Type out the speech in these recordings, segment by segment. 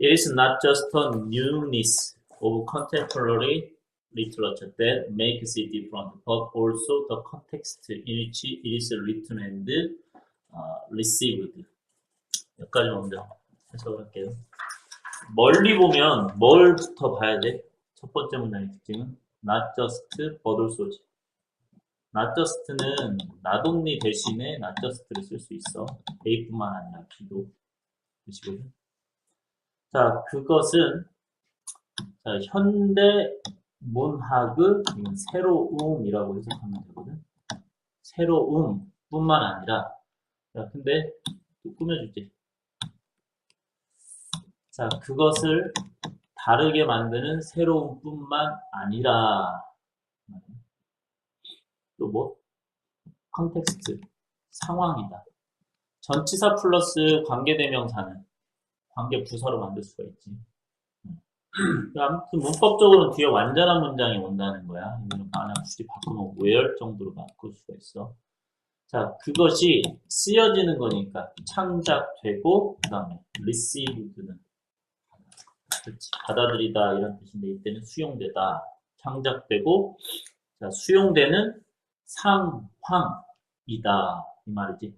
It is not just a newness of contemporary literature that makes it different, but also the context in which it is written and uh, received. 여기까지 먼저 해석할게요. 멀리 보면 뭘부터 봐야 돼? 첫 번째 문장의 특징은 not just but also지. not just는 only 대신에 not just를 쓸 수 있어. A뿐만 아니라 B도 뜻이거든. 자, 그것은 자, 현대 문학의 새로움이라고 해석하면 되거든. 새로움뿐만 아니라 자, 근데 또 꾸며줄게. 자, 그것을 다르게 만드는 새로움뿐만 아니라 또 뭐? 컨텍스트, 상황이다. 전치사 플러스 관계대명사는 관계 부사로 만들 수가 있지. 아무튼 문법적으로는 뒤에 완전한 문장이 온다는 거야. 이거는 만약 굳이 바꾸면 where 정도로 바꿀 수가 있어. 자, 그것이 쓰여지는 거니까 창작되고 그 다음에 received는 그렇지. 받아들이다 이런 뜻인데 이때는 수용되다 창작되고 자, 수용되는 상황이다 이 말이지.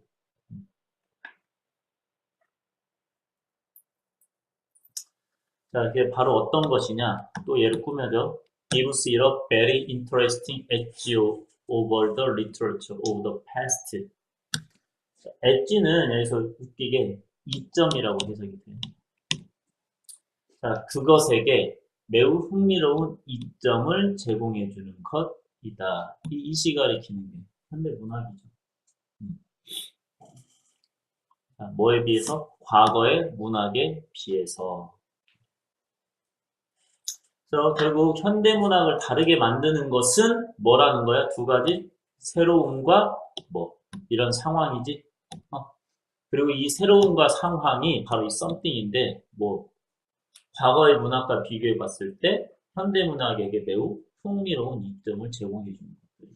자, 이게 바로 어떤 것이냐? 또 예를 꾸며줘. Gives it a very interesting edge over the literature of the past. 자, edge는 여기서 웃기게 이점이라고 해석이 돼요. 자, 그것에게 매우 흥미로운 이점을 제공해주는 것이다. 이, 이 시가리 기는 게 현대 문학이죠. 음. 자, 뭐에 비해서? 과거의 문학에 비해서. 그래서 결국 현대 문학을 다르게 만드는 것은 뭐라는 거야? 두 가지 새로움과 뭐 이런 상황이지. 어. 그리고 이 새로움과 상황이 바로 이 something인데 뭐 과거의 문학과 비교해 봤을 때 현대 문학에게 매우 흥미로운 이점을 제공해 주는 것들.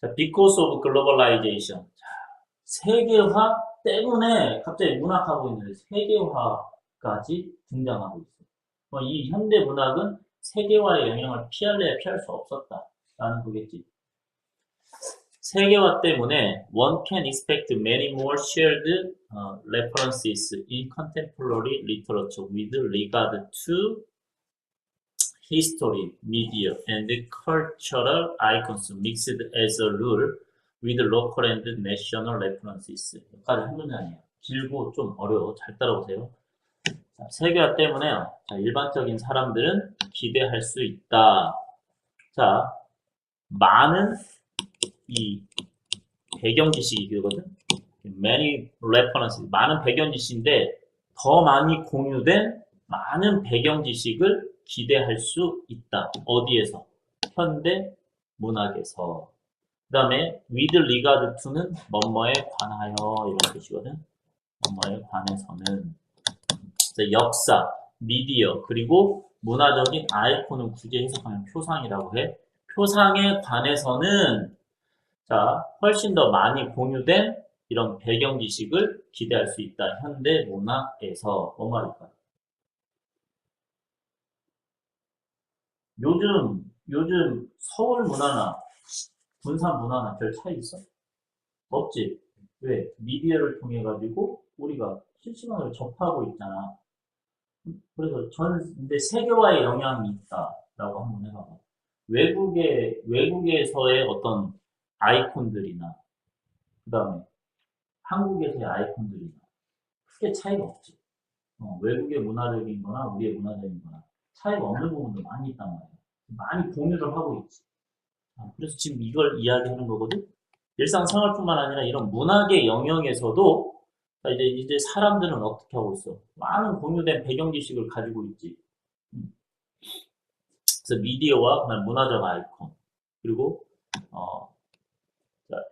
자, because of globalization. 자, 세계화 때문에 갑자기 문학하고 있는데 세계화까지 등장하고 있어. 어, 이 현대 문학은 세계화의 영향을 피할래야 피할 수 없었다라는 거겠지. 세계화 때문에 one can expect many more shared uh, references in contemporary literature with regard to history, media, and cultural icons mixed as a rule with local and national references. 여기까지 한 문장이에요. 길고 좀 어려워. 잘 따라오세요. 자, 세계화 때문에 자, 일반적인 사람들은 기대할 수 있다. 자, 많은 이 배경 지식이거든. many references, 많은 배경 지식인데 더 많이 공유된 많은 배경 지식을 기대할 수 있다. 어디에서? 현대 문학에서. 그 다음에 with regard to는 뭐뭐에 관하여 이런 뜻이거든. 뭐뭐에 관해서는 역사, 미디어, 그리고 문화적인 아이콘을 굳이 해석하면 표상이라고 해. 표상에 관해서는 자, 훨씬 더 많이 공유된 이런 배경 지식을 기대할 수 있다. 현대 문학에서 뭐 말일까요? 요즘 요즘 서울 문화나 군산 문화나 별 차이 있어? 없지. 왜? 미디어를 통해 가지고 우리가 실시간으로 접하고 있잖아. 그래서 저는 근데 세계화의 영향이 있다라고 한번 해봐봐. 외국의 외국에서의 어떤 아이콘들이나 그 다음에 한국에서의 아이콘들이나 크게 차이가 없지. 어, 외국의 문화적인 거나 우리의 문화적인 거나 차이가 없는 부분도 많이 있단 말이야. 많이 공유를 하고 있지. 아, 그래서 지금 이걸 이야기하는 거거든. 일상생활뿐만 아니라 이런 문학의 영역에서도 이제 이제 사람들은 어떻게 하고 있어? 많은 공유된 배경 지식을 가지고 있지. 음. 그래서 미디어와 문화적 아이콘 그리고 어,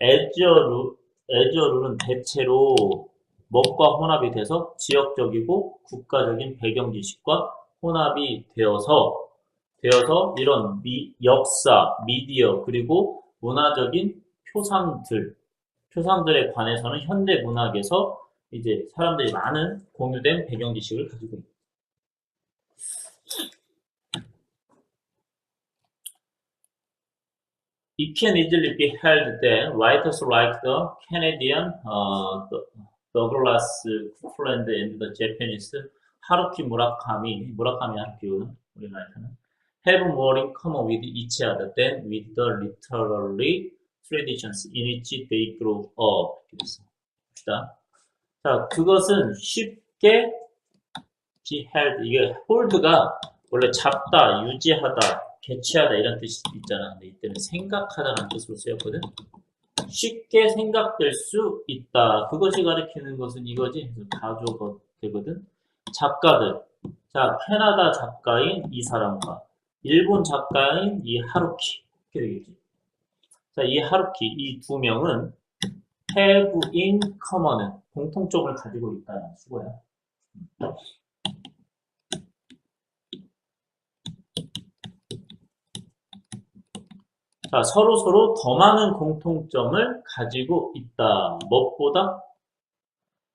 에저루, 에저룰은 대체로 뭐과 혼합이 돼서 지역적이고 국가적인 배경 지식과 혼합이 되어서 되어서 이런 미, 역사, 미디어 그리고 문화적인 표상들 표상들에 관해서는 현대 문학에서 이제 사람들이 많은 공유된 배경 지식을 가지고 있다. It can easily be held that writers like the Canadian uh, Douglas Coupland and the Japanese Haruki Murakami, Murakami Haruki는 우리나라에서는 have more in common with each other than with the literary traditions in which they grew up. 봅시다. 자, 그것은 쉽게 be held. 이게 hold가 원래 잡다, 유지하다, 개최하다 이런 뜻이 있잖아. 근데 이때는 생각하다라는 뜻으로 쓰였거든. 쉽게 생각될 수 있다. 그것이 가리키는 것은 이거지. 가조가 되거든. 작가들. 자, 캐나다 작가인 이 사람과 일본 작가인 이 하루키. 이렇게 되겠지. 자, 이 하루키, 이 두 명은 have in common은 공통점을 가지고 있다는 수고야. 자, 서로 서로 더 많은 공통점을 가지고 있다. 무엇보다?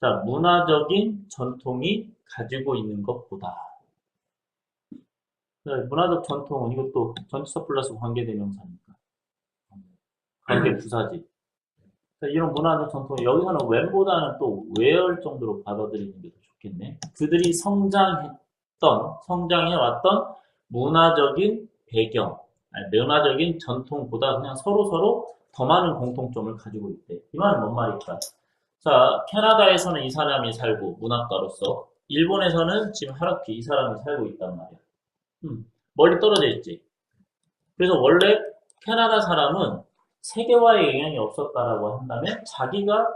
자, 문화적인 전통이 가지고 있는 것보다. 자, 문화적 전통은 이것도 전치사 플러스 관계대명사니까. 관계 부사지. 자, 이런 문화적 전통, 여기서는 when보다는 또 where 정도로 받아들이는 게 더 좋겠네. 그들이 성장했던, 성장해왔던 문화적인 배경, 아니, 문화적인 전통보다 그냥 서로 서로 더 많은 공통점을 가지고 있대. 이 말은 뭔 말일까? 자, 캐나다에서는 이 사람이 살고, 문학가로서, 일본에서는 지금 하루키 이 사람이 살고 있단 말이야. 음, 멀리 떨어져 있지. 그래서 원래 캐나다 사람은 세계화에 영향이 없었다라고 한다면 자기가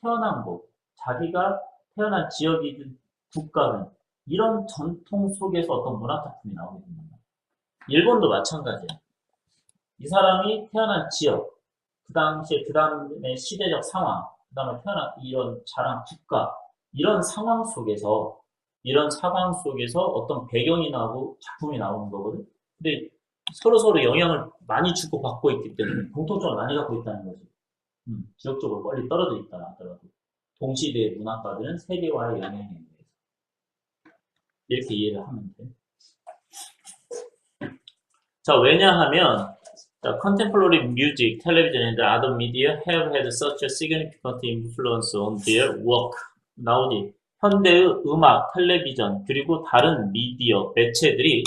태어난 곳, 자기가 태어난 지역이든 국가는 이런 전통 속에서 어떤 문학 작품이 나오게 된다. 일본도 마찬가지야. 이 사람이 태어난 지역, 그 당시에 그 다음에 시대적 상황, 그 다음에 태어난 이런 자란 국가, 이런 상황 속에서 이런 상황 속에서 어떤 배경이 나오고 작품이 나오는 거거든. 근데 서로 서로 영향을 많이 주고 받고 있기 때문에 공통점을 많이 갖고 있다는 거지. 음, 지역적으로 멀리 떨어져 있다 하더라도 동시대의 문학가들은 세계화의 영향에 의해서 이렇게 이해를 하면 돼. 자, 왜냐하면 자, contemporary music, television, and other media have had such a significant influence on their work. 나오지. 현대의 음악, 텔레비전, 그리고 다른 미디어, 매체들이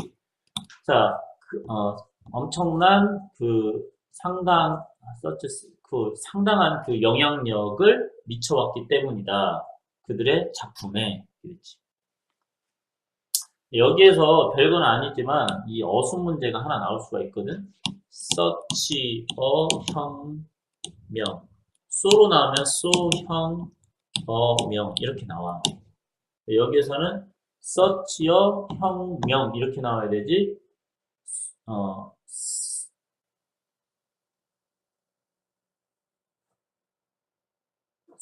자, 그, 어, 엄청난 그 상당, such, 그 상당한 그 영향력을 미쳐왔기 때문이다. 그들의 작품에. 그렇지. 여기에서 별건 아니지만 이 어순 문제가 하나 나올 수가 있거든. 서치 어형명 소로 나오면 소형 어명 이렇게 나와. 여기에서는 서치어 형명 이렇게 나와야 되지. 어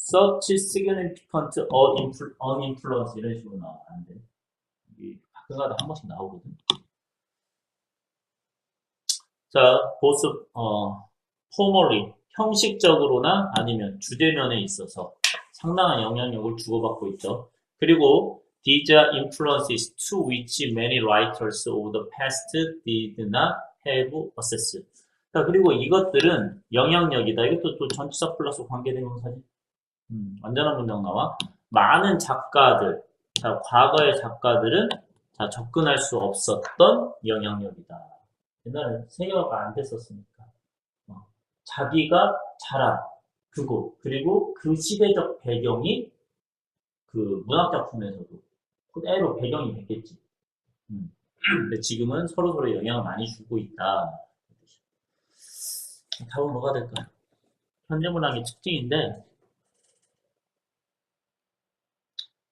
such significant 이런 식으로 안 돼. 가끔가다 한 번씩 나오거든. 자, 보습, 어, 포멀리, 형식적으로나 아니면 주제면에 있어서 상당한 영향력을 주고받고 있죠. 그리고 these influences to which many writers of the past did not have access. 자, 그리고 이것들은 영향력이다. 이것도 또 전치사 플러스 관계대명사지. 음, 완전한 문장 나와. 많은 작가들, 자, 과거의 작가들은 자, 접근할 수 없었던 영향력이다. 옛날에 세계화가 안 됐었으니까. 어, 자기가 자란 그곳, 그리고 그 시대적 배경이 그 문학작품에서도 그대로 배경이 됐겠지. 음. 근데 지금은 서로서로 영향을 많이 주고 있다. 답은 뭐가 될까요? 현재 문학의 특징인데,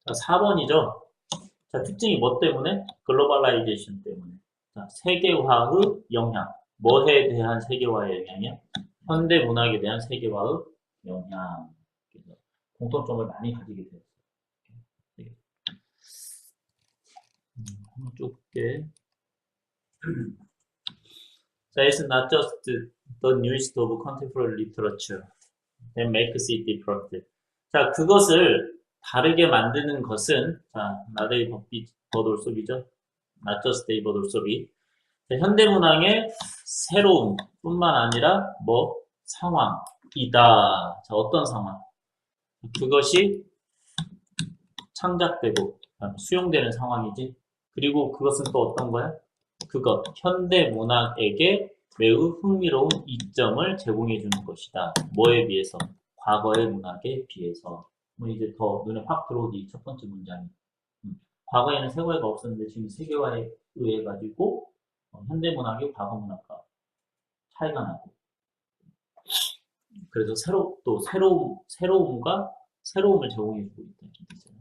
자, 4번이죠. 자, 특징이 뭐 때문에? 글로벌라이제이션 때문에. 자, 세계화의 영향. 뭐에 대한 세계화의 영향이야? 현대 문학에 대한 세계화의 영향. 공통점을 많이 가지게 되었어요. 볼게. 자, it's not just the newest of contemporary literature that makes it different. 자, 그것을 다르게 만드는 것은 자, 나데이 버돌소비죠. not just a 버돌소비. 현대문항의 새로움 뿐만 아니라 뭐 상황이다. 자, 어떤 상황? 그것이 창작되고 수용되는 상황이지. 그리고 그것은 또 어떤 거야? 그것 현대 문학에게 매우 흥미로운 이점을 제공해 주는 것이다. 뭐에 비해서? 과거의 문학에 비해서. 뭐 이제 더 눈에 확 들어오지 첫 번째 문장이. 음. 과거에는 세계화가 없었는데 지금 세계화에 의해 가지고 어, 현대 문학이 과거 문학과 차이가 나고. 그래서 새로 또 새로움 새로움과 새로움을 제공해 주고 뜻이잖아요.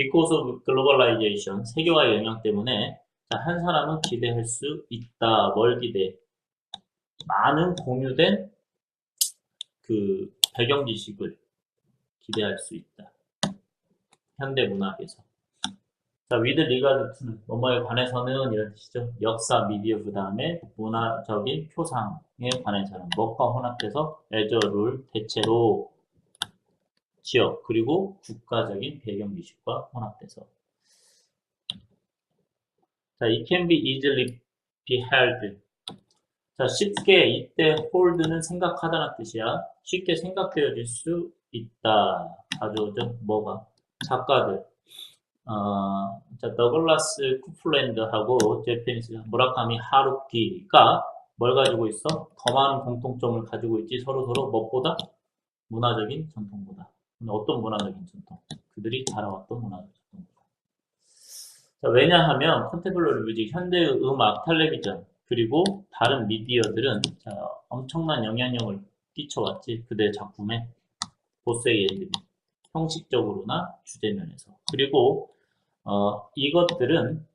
Of globalization 세계화의 영향 때문에 자, 한 사람은 기대할 수 있다. 뭘 기대? 많은 공유된 그 배경 지식을 기대할 수 있다. 현대 문학에서. 자, regard to는 뭐뭐에 관해서는 이런 뜻이죠. 역사, 미디어, 그 다음에 문화적인 표상에 관해서는 뭐가 as a rule, 대체로 지역, 그리고 국가적인 배경 지식과 혼합돼서 자, it can be easily be held. 자, 쉽게 이때 hold는 생각하다는 뜻이야. 쉽게 생각되어질 수 있다. 가져오죠. 뭐가? 작가들. 어, 자, 더글라스 쿠플랜드하고 제페니스 무라카미 하루키가 뭘 가지고 있어? 더 많은 공통점을 가지고 있지. 서로 서로 무엇보다? 문화적인 전통보다. 어떤 문화적인 전통? 그들이 자라왔던 문화적 전통보다. 자, 왜냐하면 컨템플러리 뮤직, 현대의 음악, 텔레비전 그리고 다른 미디어들은 자, 엄청난 영향력을 끼쳐왔지 그들의 작품에 보스의 예를 들면 형식적으로나 주제면에서 그리고 어, 이것들은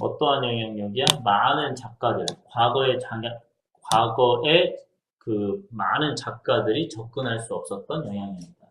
어떠한 영향력이야? 많은 작가들, 과거의 장약, 과거에 그 많은 작가들이 접근할 수 없었던 영향력이다.